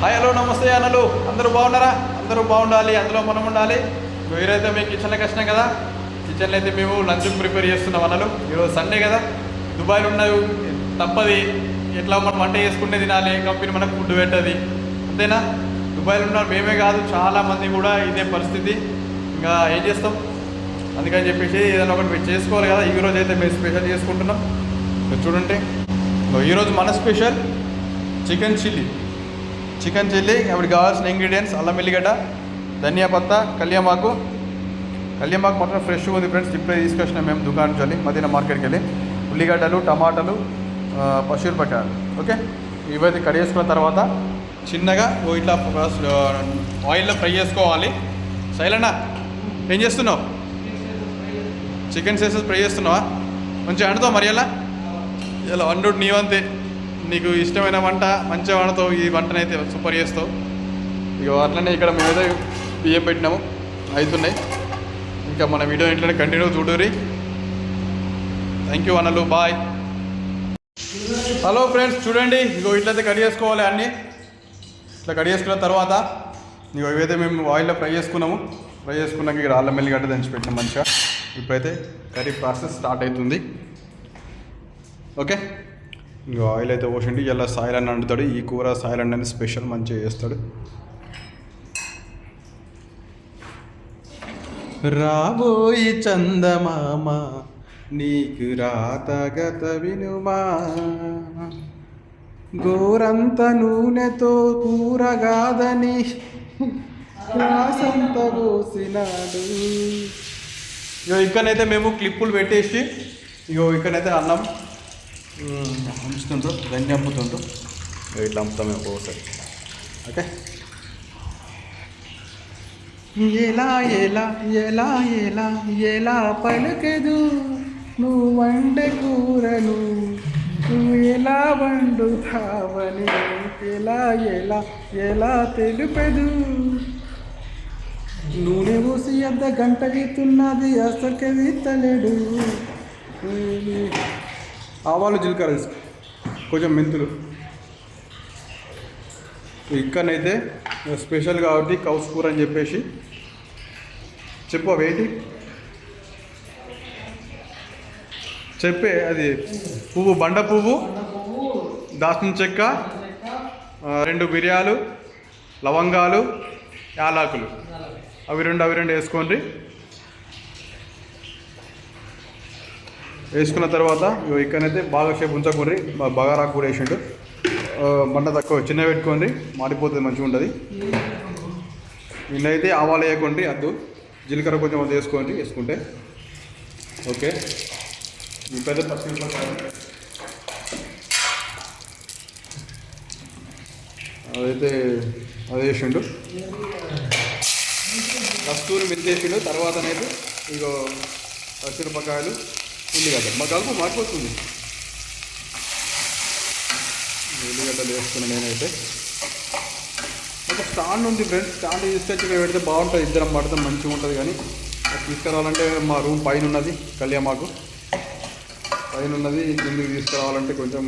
Hi hello నమస్తే అన్నలు. అందరూ బాగున్నారా? అందరూ బాగుండాలి అందులో మనం ఉండాలి. మీరైతే మీ కిచెన్లోకి వచ్చినాం కదా? కిచెన్లో అయితే మేము లంచ్ ప్రిపేర్ చేస్తున్నాం అన్నలు. ఈరోజు సండే కదా? దుబాయ్లో ఉన్నది తప్పది. ఎట్లా మనం వంట చేసుకుంటే తినాలి కంపెనీ మనకు ఫుడ్ పెట్టది. అంతేనా? దుబాయ్లో ఉన్న మేమే కాదు చాలామంది కూడా ఇదే పరిస్థితి. ఇంకా ఏం చేస్తాం? అందుకని చెప్పేసి ఏదైనా ఒకటి మీరు చేసుకోవాలి కదా? ఈ రోజు అయితే మేము స్పెషల్ చేసుకుంటున్నాం. చూడండి. ఈరోజు మన special chicken chilli chicken chilli అప్పుడు కావాల్సిన ఇంగ్రీడియంట్స్ అల్లం ఎల్లిగడ్డ ధనియా పత్తా కళ్యామాకు. కళ్యామాకు మాత్రం ఫ్రెష్గా ఉంది ఫ్రెండ్స్ ఇప్పుడే తీసుకొచ్చినాం మేము దుకాణం నుంచి వెళ్ళి మదీనా మార్కెట్కి వెళ్ళి. ఉల్లిగడ్డలు టమాటాలు పశువులు పచ్చిమిరపకాయలు ఓకే? ఇవైతే కట్ చేసుకున్న తర్వాత చిన్నగా ఇట్లా ఆయిల్లో ఫ్రై చేసుకోవాలి. సైలనా? ఏం చేస్తున్నావు? చికెన్ సేసెస్ ఫ్రై చేస్తున్నావా? మంచిగా వండుతావు మరి ఎలా? ఇలా వండు నీవంతే. నీకు ఇష్టమైన వంట మంచిగా వండుతావు ఈ వంటనైతే సూపర్ చేస్తావు. ఇక అట్లనే ఇక్కడ మేమైతే బియ్యం పెట్టినాము అవుతున్నాయి ఇంకా మన వీడియో ఇంట్లోనే కంటిన్యూ చూడరి థ్యాంక్ యూ అన్నలు బాయ్ హలో ఫ్రెండ్స్ చూడండి ఇగో ఇట్లయితే కట్ చేసుకోవాలి అన్నీ. ఇట్లా కట్ చేసుకున్న తర్వాత ఇగో ఇవైతే మేము ఆయిల్లో ఫ్రై చేసుకున్నాము. ఫ్రై చేసుకున్నాక ఇక్కడ అల్లం వెల్లిగడ్డ దంచి పెట్టినాం మంచిగా. ఇప్పుడైతే కర్రీ ప్రాసెస్ స్టార్ట్ అవుతుంది. ఓకే? ఇంకా ఆయిల్ అయితే పోసిండి. ఇలా సాయిల్ అని వండుతాడు. ఈ కూర సాయిల్ అని స్పెషల్ మంచిగా చేస్తాడు. రాబోయి చందమామ నీకు రాతగత వినుమా. గోరంత నూనెతో కూరగాదని రాసంత పోసినాడు. ఇగో ఇక్కడైతే మేము క్లిప్పులు పెట్టేసి ఇగో ఇక్కడైతే అన్నం. ఉంచుతుంటాం గంజి అమ్ముతుంటాం ఇగో ఇట్లా అమ్ముతాం మేము ఒక్కొక్కసారి ఓకే? ఎలా ఎలా ఎలా ఎలా ఎలా పలకదు? నువ్వు వండే కూరను నువ్వు ఎలా వండుతావని ఎలా ఎలా ఎలా తెలుపదు? నూనె పోసి అద్ద గంట గీతున్నది అసలుకే వీతలేడు ఆవాలు జీలకర్ర వేసుకో. కొంచెం మెంతులు. ఇక్కడనైతే స్పెషల్ కాబట్టి కౌస్ కూర అని చెప్పేసి చెప్పు అవి చెప్పే అది పువ్వు బండ పువ్వు దాసిన చెక్క రెండు బిర్యాలు లవంగాలు యాలకులు. అవి రెండు అవి రెండు వేసుకోండి. వేసుకున్న తర్వాత ఇగో ఇక్కడైతే బాగా షేప్ ఉంచకుండ్రి బాగా బగారాకు కూడా వేసిండు. మంట తక్కువ చిన్న పెట్టుకోండి మాడిపోతుంది మంచిగా ఉంటుంది నిన్నైతే ఆవాలు వేయకండి అద్దు. జీలకర్ర కొంచెం అది వేసుకోండి వేసుకుంటే. ఓకే. ఈ పెద్ద పచ్చిమిరపకాయలు. అదైతే అది వేసిండు. కస్తూరి మెంతి వేసిండు తర్వాతనైతే ఇగో పచ్చిమిరపకాయలు. ఉల్లిగడ్డ మా కలుపు మారిపోతుంది ఉల్లిగడ్డలు వేస్తున్నాను నేనైతే. ఒక స్టాండ్ ఉంది ఫ్రెండ్స్. స్టాండ్ తీసుకొచ్చి మేము పెడితే బాగుంటుంది. ఇద్దరం పడితే మంచిగా ఉంటుంది కానీ. అది తీసుకురావాలంటే మా రూమ్ పైన ఉన్నది కళ్యామాకు పైన ఉన్నది ముందుకు తీసుకురావాలంటే కొంచెం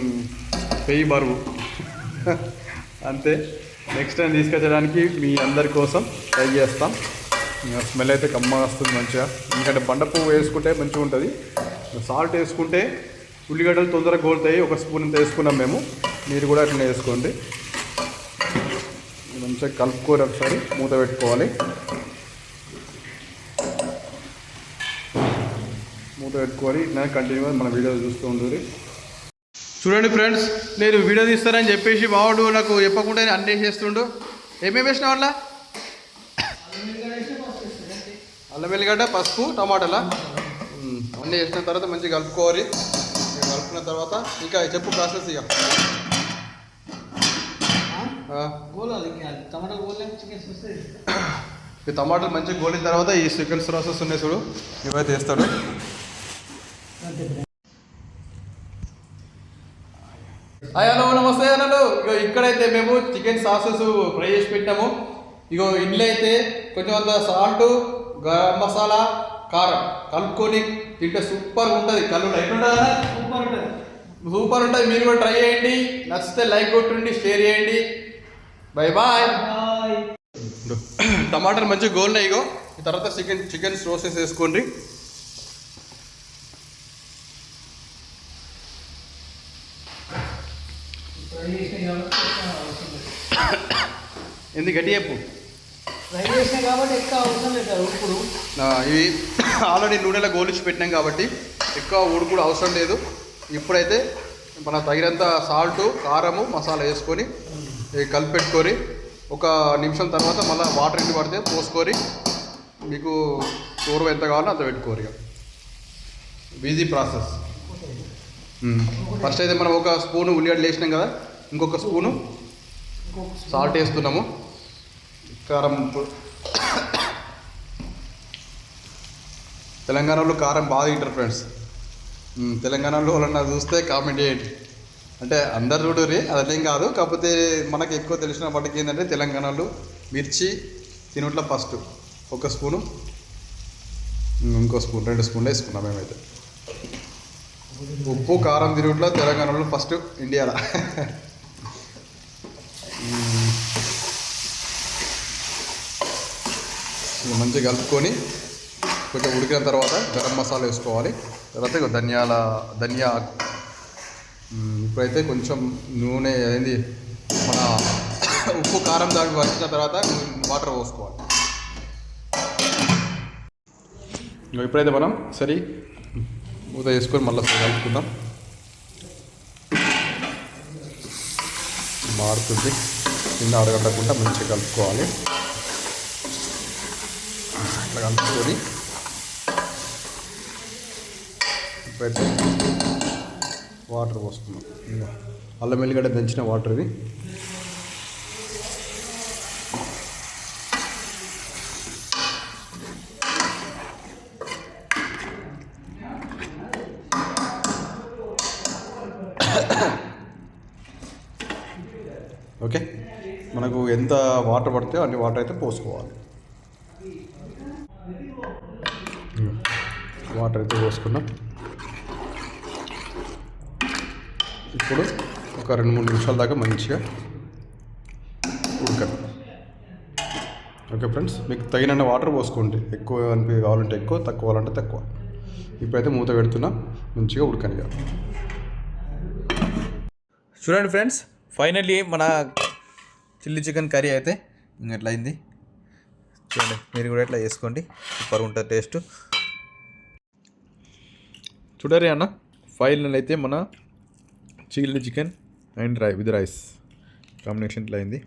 పెయ్యి బరువు. అంతే. నెక్స్ట్ టైం తీసుకొచ్చడానికి మీ అందరి కోసం ట్రై చేస్తాం. స్మెల్ అయితే కమ్మ వస్తుంది మంచిగా. ఎందుకంటే బండ పువ్వు వేసుకుంటే మంచిగా ఉంటుంది. సాల్ట్ వేసుకుంటే ఉల్లిగడ్డలు తొందరగా గోలుతాయి. ఒక స్పూన్ ఇంత వేసుకున్నాం మేము. మీరు కూడా అట్లా వేసుకోండి. మంచిగా కలుపుకొని ఒకసారి మూత పెట్టుకోవాలి. మూత పెట్టుకోవాలి ఇట్లా కంటిన్యూగా మన వీడియో చూస్తూ ఉంటుంది చూడండి ఫ్రెండ్స్ నేను వీడియో తీస్తానని చెప్పేసి మావాడు నాకు చెప్పకుండా అన్నీ చేస్తుండు ఏమేమి వేసిన వాళ్ళ అల్లం వెల్లిగడ్డ పసుపు టమాటాలా? అన్నీ వేసిన తర్వాత మంచిగా కలుపుకోవాలి. కలుపుకున్న తర్వాత ఇంకా చెప్పు ప్రాసెస్ ఇక. చికెన్ ఈ టమాటాలు మంచిగా గోలిన తర్వాత ఈ చికెన్ ప్రాసెస్ ఉన్నాయి చూడు. ఇవైతే వేస్తాడు హలో నమస్తే అన్నలు. ఇగో ఇక్కడైతే మేము చికెన్ సాసెస్ ఫ్రై చేసి పెట్టాము ఇగో ఇంట్లో అయితే కొంచెం అంత సాల్ట్ గరం మసాలా కారం. కలుపుకొని తింటే సూపర్ ఉంటుంది. కళ్ళు ఎట్లుంటుందా సూపర్ ఉంటుంది. సూపర్ ఉంటుంది. మీరు కూడా ట్రై చేయండి. నచ్చితే లైక్ కొట్టండి షేర్ చేయండి. బాయ్ బాయ్ బాయ్ టమాటాలు మంచిగా గోల్డ్ ఇగో ఈ తర్వాత చికెన్ చికెన్ రోసెస్ వేసుకోండి ఎందుకు గట్టి చెప్పు? ఇవి ఆల్రెడీ నూనెలో గోలిచి పెట్టినాం కాబట్టి ఎక్కువ ఉడుకుడు అవసరం లేదు. ఇప్పుడైతే మన తగినంత సాల్ట్ కారము మసాలా వేసుకొని కలిపెట్టుకొని ఒక నిమిషం తర్వాత మళ్ళీ వాటర్ ఇంటి పడితే పోసుకొని మీకు కూర ఎంత కావాలో అంత పెట్టుకోరు ఇక. ఈజీ ప్రాసెస్ ఫస్ట్ అయితే మనం ఒక స్పూను ఉల్లిగడ్డలు వేసినాం కదా ఇంకొక స్పూను సాల్ట్ వేస్తున్నాము. కారం ఉప్పు. తెలంగాణలో కారం బాగా తింటారు ఫ్రెండ్స్. తెలంగాణలో వాళ్ళన్నా చూస్తే కామెంట్ చేయండి. అంటే అందరు చూడరి అదేం కాదు. కాకపోతే మనకు ఎక్కువ తెలిసిన వాటికి ఏంటంటే తెలంగాణలో మిర్చి తినట్లో ఫస్ట్. ఒక స్పూను. ఇంకో స్పూన్ రెండు స్పూన్లు వేసుకున్నాం మేమైతే. ఉప్పు కారం తిరుగుట్లో తెలంగాణలో ఫస్ట్ ఇండియాలో. ఇది మంచిగా కలుపుకొని కొంచెం ఉడికిన తర్వాత గరం మసాలా వేసుకోవాలి. తర్వాత ఇక ధనియాల ధనియా ఇప్పుడైతే కొంచెం నూనె ఏంది మన ఉప్పు కారం దానికి వచ్చిన తర్వాత వాటర్ పోసుకోవాలి. ఇప్పుడైతే మనం సరి మూత వేసుకొని మళ్ళీ కలుపుకుందాం. మారుతుంది. కింద అడగట్టకుండా మంచిగా కలుపుకోవాలి. ఇట్లా కలుపుకొని పెట్టి వాటర్ పోసుకున్నాం అల్లం వెల్లిగడ్డ దంచిన వాటర్ ఇవి. ఓకే మనకు ఎంత వాటర్ పడితే అన్ని వాటర్ అయితే పోసుకోవాలి. వాటర్ అయితే పోసుకున్నాం. ఇప్పుడు ఒక రెండు మూడు నిమిషాల దాకా మంచిగా ఉడకండి ఓకే ఫ్రెండ్స్ మీకు తగినన్ని వాటర్ పోసుకోండి. ఎక్కువ అనిపి కావాలంటే ఎక్కువ తక్కువ కావాలంటే తక్కువ. ఇప్పుడైతే మూత పెడుతున్నా మంచిగా ఉడకండి చూడండి ఫ్రెండ్స్ ఫైనల్లీ మన చిల్లీ చికెన్ కర్రీ అయితే ఇంక ఎట్లయింది చూడండి మీరు కూడా ఇట్లా చేసుకోండి. సూపర్ ఉంటుంది టేస్ట్ చూడరే అన్న ఫైనల్ అయితే మన chilli chicken and rye with rice combination ఇట్లా అయింది.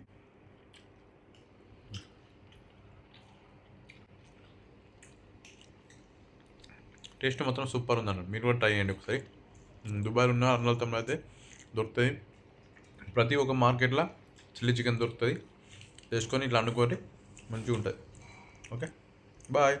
టేస్ట్ మాత్రం సూపర్ ఉందన్న మీరు కూడా ట్రై చేయండి ఒకసారి. దుబాయ్లో ఉన్న అర్నల్ తమ్ముడు అయితే దొరుకుతుంది. ప్రతి ఒక్క మార్కెట్లో చిల్లీ చికెన్ దొరుకుతుంది. చేసుకొని ఇట్లా వండుకొని మంచిగా ఉంటుంది. Okay bye